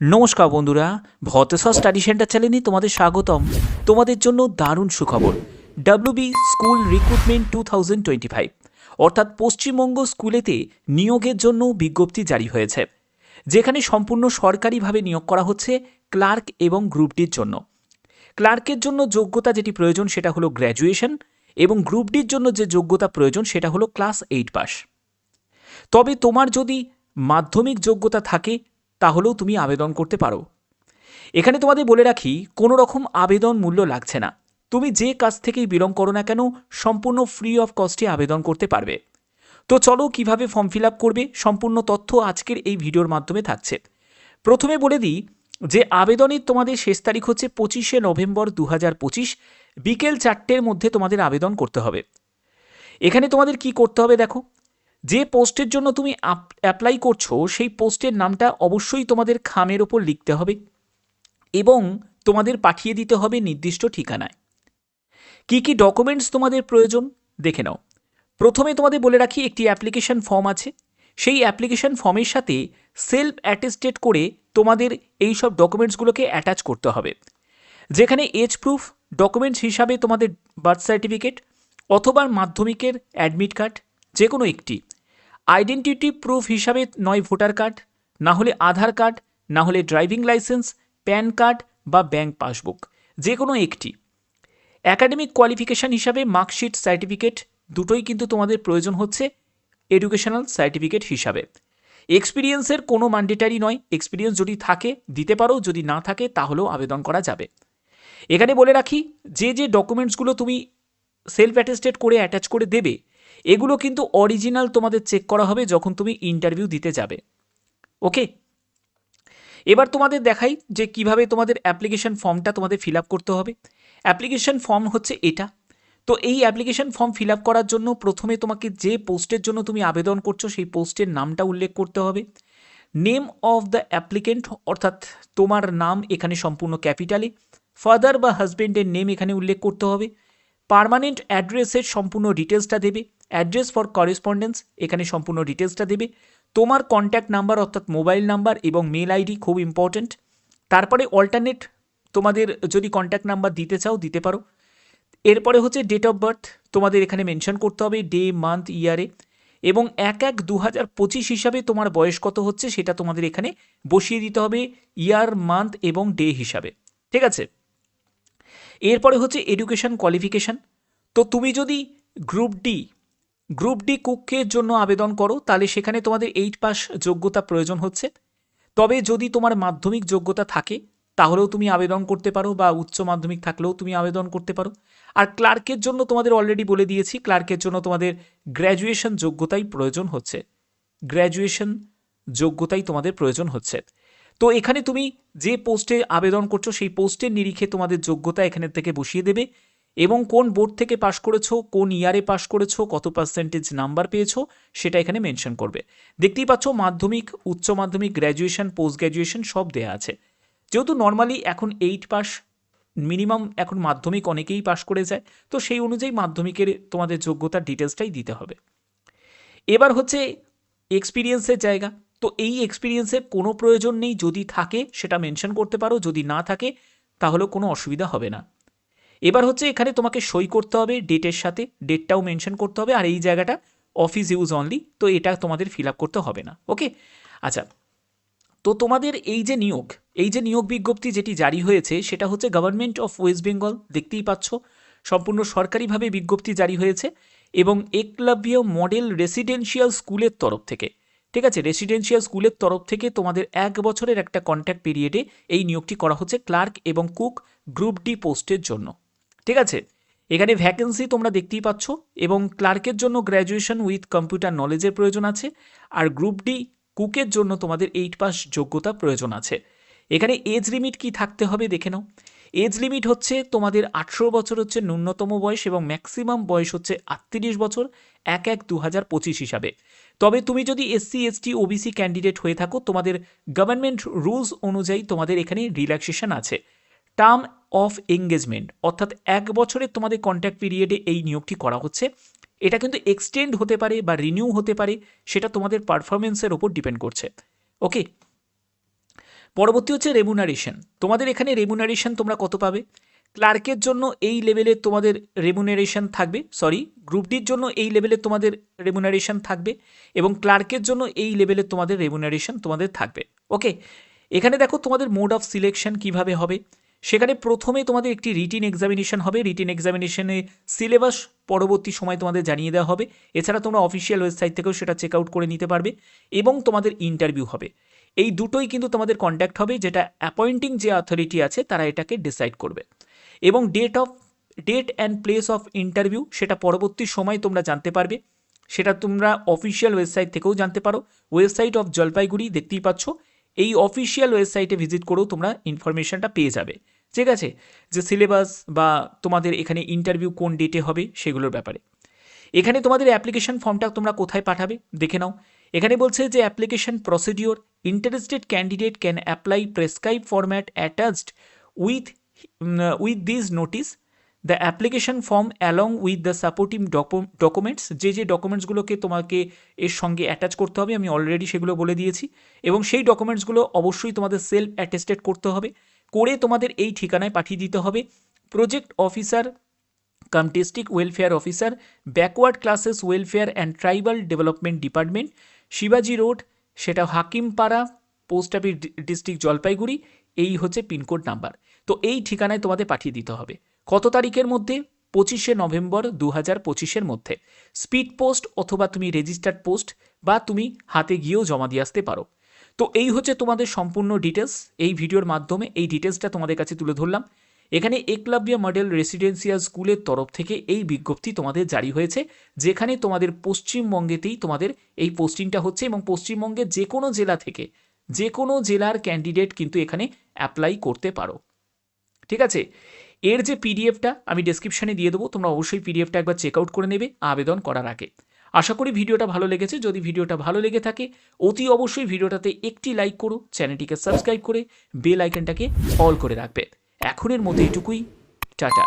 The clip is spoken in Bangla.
নমস্কার বন্ধুরা, ভতেশ্বর স্টাডি সেন্টার চ্যানেলে তোমাদের স্বাগতম। তোমাদের জন্য দারুণ সুখবর WB school recruitment two thousand twenty five অর্থাৎ পশ্চিমবঙ্গ স্কুলেতে নিয়োগের জন্য বিজ্ঞপ্তি জারি হয়েছে, যেখানে সম্পূর্ণ সরকারিভাবে নিয়োগ করা হচ্ছে ক্লার্ক এবং গ্রুপ ডির জন্য। ক্লার্কের জন্য যোগ্যতা যেটি প্রয়োজন সেটা হলো গ্র্যাজুয়েশন এবং গ্রুপ ডির জন্য যে যোগ্যতা প্রয়োজন সেটা হলো ক্লাস এইট পাস তবে তোমার যদি মাধ্যমিক যোগ্যতা থাকে তাহলেও তুমি আবেদন করতে পারো। এখানে তোমাদের বলে রাখি, কোনো রকম আবেদন মূল্য লাগছে না। তুমি যে কাজ থেকেই বিলং করো না কেন, সম্পূর্ণ ফ্রি অফ কস্টে আবেদন করতে পারবে। তো চলো কীভাবে ফর্ম ফিল আপ করবে, সম্পূর্ণ তথ্য আজকের এই ভিডিওর মাধ্যমে থাকছে। প্রথমে বলে দিই যে, আবেদনের তোমাদের শেষ তারিখ হচ্ছে পঁচিশে নভেম্বর দু হাজার পঁচিশ, বিকেল চারটের মধ্যে তোমাদের আবেদন করতে হবে। এখানে তোমাদের কি করতে হবে দেখো যে পোস্টের জন্য তুমি অ্যাপ্লাই করছ, সেই পোস্টের নামটা অবশ্যই তোমাদের খামের ওপর লিখতে হবে এবং তোমাদের পাঠিয়ে দিতে হবে নির্দিষ্ট ঠিকানায়। কি কি ডকুমেন্টস তোমাদের প্রয়োজন দেখে নাও। প্রথমে তোমাদের বলে রাখি একটি অ্যাপ্লিকেশন ফর্ম আছে। সেই অ্যাপ্লিকেশন ফর্মের সাথে সেলফ অ্যাটেস্টেড করে তোমাদের এই সব ডকুমেন্টসগুলোকে অ্যাটাচ করতে হবে। যেখানে এজ প্রুফ ডকুমেন্টস হিসাবে তোমাদের বার্থ সার্টিফিকেট অথবা মাধ্যমিকের অ্যাডমিট কার্ড যে কোনো একটি। আইডেন্টিটি প্রুফ হিসাবে নয় ভোটার কার্ড, না হলে আধার কার্ড, না হলে ড্রাইভিং লাইসেন্স, প্যান কার্ড বা ব্যাংক পাসবুক যে কোনো একটি। অ্যাকাডেমিক কোয়ালিফিকেশান হিসাবে মার্কশিট সার্টিফিকেট দুটোই কিন্তু তোমাদের প্রয়োজন হচ্ছে এডুকেশনাল সার্টিফিকেট হিসাবে। এক্সপিরিয়েন্সের কোনো ম্যান্ডেটারি নয়, এক্সপিরিয়েন্স যদি থাকে, দিতে পারো, যদি না থাকে, তাহলেও আবেদন করা যাবে। এখানে বলে রাখি, যে যে ডকুমেন্টসগুলো তুমি সেলফ অ্যাটেস্টেড করে অ্যাটাচ করে দেবে এগুলো কিন্তু অরিজিনাল তোমাদের চেক করা হবে যখন তুমি ইন্টারভিউ দিতে যাবে। ওকে এবার তোমাদের দেখাই যে কীভাবে তোমাদের অ্যাপ্লিকেশন ফর্মটা তোমাদের ফিল করতে হবে। অ্যাপ্লিকেশন ফর্ম হচ্ছে এটা। তো এই অ্যাপ্লিকেশন ফর্ম ফিল করার জন্য প্রথমে তোমাকে যে পোস্টের জন্য তুমি আবেদন করছ সেই পোস্টের নামটা উল্লেখ করতে হবে। নেম অফ দ্য অ্যাপ্লিকেন্ট অর্থাৎ তোমার নাম এখানে সম্পূর্ণ ক্যাপিটালে। ফাদার বা হাজবেন্ডের নেম এখানে উল্লেখ করতে হবে। পার্মানেন্ট অ্যাড্রেসের সম্পূর্ণ ডিটেলসটা দেবে। অ্যাড্রেস ফর করেসপন্ডেন্স এখানে সম্পূর্ণ ডিটেলসটা দেবে। তোমার কন্ট্যাক্ট নাম্বার অর্থাৎ মোবাইল নাম্বার এবং মেল আইডি খুব ইম্পর্ট্যান্ট তারপরে অল্টারনেট তোমাদের যদি কন্ট্যাক্ট নাম্বার দিতে চাও, দিতে পারো। এরপরে হচ্ছে ডেট অফ বার্থ তোমাদের এখানে মেনশন করতে হবে ডে মান্থ ইয়ারে এবং এক এক দু হাজার পঁচিশ হিসাবে তোমার বয়স কত হচ্ছে, সেটা তোমাদের এখানে বসিয়ে দিতে হবে ইয়ার মান্থ এবং ডে হিসাবে। ঠিক আছে? এরপরে হচ্ছে এডুকেশন কোয়ালিফিকেশান তো তুমি যদি গ্রুপ ডি গ্রুপ ডি কুকের জন্য আবেদন করো, তাহলে সেখানে তোমাদের এইট পাস যোগ্যতা প্রয়োজন হচ্ছে। তবে যদি তোমার মাধ্যমিক যোগ্যতা থাকে, তাহলেও তুমি আবেদন করতে পারো বা উচ্চ মাধ্যমিক থাকলেও তুমি আবেদন করতে পারো। আর ক্লার্কের জন্য তোমাদের অলরেডি বলে দিয়েছি, ক্লার্কের জন্য তোমাদের গ্র্যাজুয়েশন যোগ্যতাই প্রয়োজন হচ্ছে। গ্র্যাজুয়েশন যোগ্যতাই তোমাদের প্রয়োজন হচ্ছে। তো এখানে তুমি যে পোস্টে আবেদন করছ, সেই পোস্টের নিরিখে তোমাদের যোগ্যতা এখানে থেকে বসিয়ে দেবে। এবং কোন বোর্ড থেকে পাশ করেছ, কোন ইয়ারে পাশ করেছ, কত পার্সেন্টেজ নাম্বার পেয়েছ, সেটা এখানে মেনশন করবে। দেখতেই পাচ্ছ, মাধ্যমিক, উচ্চ মাধ্যমিক গ্র্যাজুয়েশন পোস্ট গ্র্যাজুয়েশন সব দেয়া আছে। যেহেতু নর্মালি এখন এইট পাস মিনিমাম এখন মাধ্যমিক অনেকেই পাশ করে যায়, তো সেই অনুযায়ী মাধ্যমিকের তোমাদের যোগ্যতার ডিটেলসটাই দিতে হবে। এবার হচ্ছে এক্সপিরিয়েন্সের জায়গা। তো এই এক্সপিরিয়েন্সের কোনো প্রয়োজন নেই, যদি থাকে সেটা মেনশন করতে পারো, যদি না থাকে তাহলে কোনো অসুবিধা হবে না। এবার হচ্ছে এখানে তোমাকে সই করতে হবে ডেটের সাথে ডেটটাও মেনশন করতে হবে, আর এই জায়গাটা অফিস ইউজ অনলি তো এটা তোমাদের ফিল আপ করতে হবে না ওকে আচ্ছা তো তোমাদের এই যে নিয়োগ, এই যে নিয়োগ বিজ্ঞপ্তি যেটি জারি হয়েছে, সেটা হচ্ছে গভর্নমেন্ট অফ ওয়েস্ট বেঙ্গল দেখতেই পাচ্ছ, সম্পূর্ণ সরকারিভাবে বিজ্ঞপ্তি জারি হয়েছে এবং একলব্য মডেল রেসিডেন্সিয়াল স্কুলের তরফ থেকে, ঠিক আছে? রেসিডেন্সিয়াল স্কুলের তরফ থেকে তোমাদের এক বছরের একটা কন্ট্যাক্ট পিরিয়ডে এই নিয়োগটি করা হচ্ছে ক্লার্ক এবং কুক গ্রুপ ডি পোস্টের জন্য। ঠিক আছে? এখানে ভ্যাকেন্সি তোমরা দেখতেই পাচ্ছ এবং ক্লার্কের জন্য গ্র্যাজুয়েশন উইথ কম্পিউটার নলেজের প্রয়োজন আছে আর গ্রুপ ডি কুকের জন্য তোমাদের এইট পাস যোগ্যতা প্রয়োজন আছে। এখানে এজ লিমিট কি থাকতে হবে দেখে নাও। এজ লিমিট হচ্ছে তোমাদের আঠেরো বছর হচ্ছে ন্যূনতম বয়স এবং ম্যাক্সিমাম বয়স হচ্ছে আটত্রিশ বছর, এক এক দু হাজার পঁচিশ হিসাবে। তবে তুমি যদি এসসি এসটি ওবিসি ক্যান্ডিডেট হয়ে থাকো, তোমাদের গভর্নমেন্ট রুলস অনুযায়ী তোমাদের এখানে রিল্যাক্সেশন আছে। টার্ম অফ এঙ্গেজমেন্ট অর্থাৎ এক বছরের তোমাদের কন্ট্যাক্ট পিরিয়ডে এই নিয়োগটি করা হচ্ছে। এটা কিন্তু এক্সটেন্ড হতে পারে বা রিনিউ হতে পারে, সেটা তোমাদের পারফরমেন্সের ওপর ডিপেন্ড করছে। ওকে পরবর্তী হচ্ছে রেমুনারেশন তোমাদের এখানে রেমুনারেশন তোমরা কত পাবে? ক্লার্কের জন্য এই লেভেলে তোমাদের রেমুনারেশন থাকবে সরি গ্রুপ ডির জন্য এই লেভেলে তোমাদের রেমুনারেশন থাকবে এবং ক্লার্কের জন্য এই লেভেলে তোমাদের রেমুনারেশন তোমাদের থাকবে। ওকে এখানে দেখো তোমাদের মোড অফ সিলেকশন কীভাবে হবে। সেখানে প্রথমে তোমাদের একটি রিটিন এক্সামিনেশন হবে। রিটিন এক্সামিনেশনে সিলেবাস পরবর্তী সময় তোমাদের জানিয়ে দেওয়া হবে। এছাড়া তোমরা অফিসিয়াল ওয়েবসাইট থেকেও সেটা চেক আউট করে নিতে পারবে এবং তোমাদের ইন্টারভিউ হবে। এই দুটোই কিন্তু তোমাদের কন্ট্যাক্ট হবে, যেটা অ্যাপয়েন্টিং যে অথরিটি আছে, তারা এটাকে ডিসাইড করবে। এবং date of date and place of interview সেটা পরবর্তী সময় তোমরা জানতে পারবে। সেটা তোমরা অফিসিয়াল ওয়েবসাইট থেকেও জানতে পারো। ওয়েবসাইট অফ জলপাইগুড়ি, দেখতেই পাচ্ছ। এই অফিসিয়াল ওয়েবসাইটে ভিজিট করেও তোমরা ইনফরমেশনটা পেয়ে যাবে। ঠিক আছে? যে সিলেবাস বা তোমাদের এখানে ইন্টারভিউ কোন ডেটে হবে সেগুলোর ব্যাপারে। এখানে তোমাদের অ্যাপ্লিকেশন ফর্মটা তোমরা কোথায় পাঠাবে দেখে নাও। এখানে বলছে যে application procedure interested candidate can apply prescribe format attached with with this notice the application form along with the supportive documents যে যে ডকুমেন্টসগুলোকে তোমাকে এর সঙ্গে অ্যাটাচ করতে হবে, আমি অলরেডি সেগুলো বলে দিয়েছি, এবং সেই ডকুমেন্টসগুলো অবশ্যই তোমাদের সেলফ অ্যাটেস্টেড করতে হবে, করে তোমাদের এই ঠিকানায় পাঠিয়ে দিতে হবে project officer cum district welfare officer backward classes welfare and tribal development department শিবাজি রোড সেটা Hakimpara post office district Jalpaiguri, এই হচ্ছে পিনকোড নাম্বার তো এই ঠিকানায় তোমাদের পাঠিয়ে দিতে হবে। কত তারিখের মধ্যে? পঁচিশে নভেম্বর দু হাজার পঁচিশের মধ্যে। স্পিড পোস্ট অথবা তুমি রেজিস্টার্ড পোস্ট বা তুমি হাতে গিয়েও জমা দিয়ে আসতে পারো। তো এই হচ্ছে তোমাদের সম্পূর্ণ ডিটেলস। এই ভিডিওর মাধ্যমে এই ডিটেলসটা তোমাদের কাছে তুলে ধরলাম। এখানে একলাব্যা মডেল রেসিডেন্সিয়াল স্কুলের তরফ থেকে এই বিজ্ঞপ্তি তোমাদের জারি হয়েছে, যেখানে তোমাদের পশ্চিমবঙ্গেতেই তোমাদের এই পোস্টিংটা হচ্ছে এবং পশ্চিমবঙ্গের যে কোনো জেলা থেকে যে কোনো জেলার ক্যান্ডিডেট কিন্তু এখানে অ্যাপ্লাই করতে পারো। ঠিক আছে? এর যে পিডিএফটা আমি ডেসক্রিপশানে দিয়ে দেবো, তোমরা অবশ্যই পিডিএফটা একবার চেক আউট করে নেবে, আবেদন করার আগে। আশা করি ভিডিওটা ভালো লেগেছে। যদি ভিডিওটা ভালো লেগে থাকে, অতি অবশ্যই ভিডিওটাতে একটি লাইক করো, চ্যানেলটিকে সাবস্ক্রাইব করে বেল আইকনটাকে অল করে রাখবে। এখনের মতো এটুকুই, টাটা।